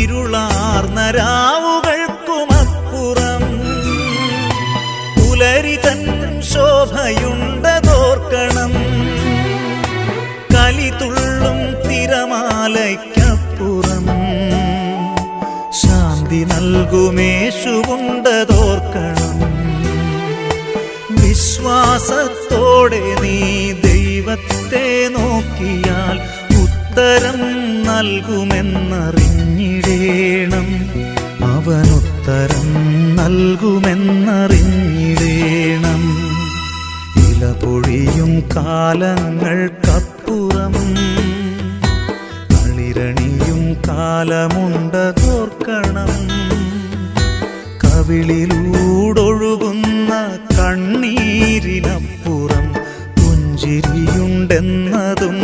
ഇരുളാർന്ന രാവുകൾക്കുമപ്പുറം പുലരി തൻ ശോഭയുണ്ടതോർക്കണം. കലിതുള്ളും തിരമാലയ്ക്കപ്പുറം. ശാന്തി നൽകുമേശുണ്ടതോർക്കണം വിശ്വാസത്തോടെ നീ ദൈവത്തെ നോക്കിയാൽ ഉത്തരം നൽകുമെന്നറിഞ്ഞിടേണം. അവനുത്തരം നൽകുമെന്നറിഞ്ഞിടേണം. ഇല പൊഴിയും കാലങ്ങൾക്കപ്പുറം കളിരണിയും കാലമുണ്ടതോർക്കണം കവിളിലൂടൊഴുകുന്ന കണ്ണീരിനപ്പുറം പുഞ്ചിരിയുണ്ടെന്നതും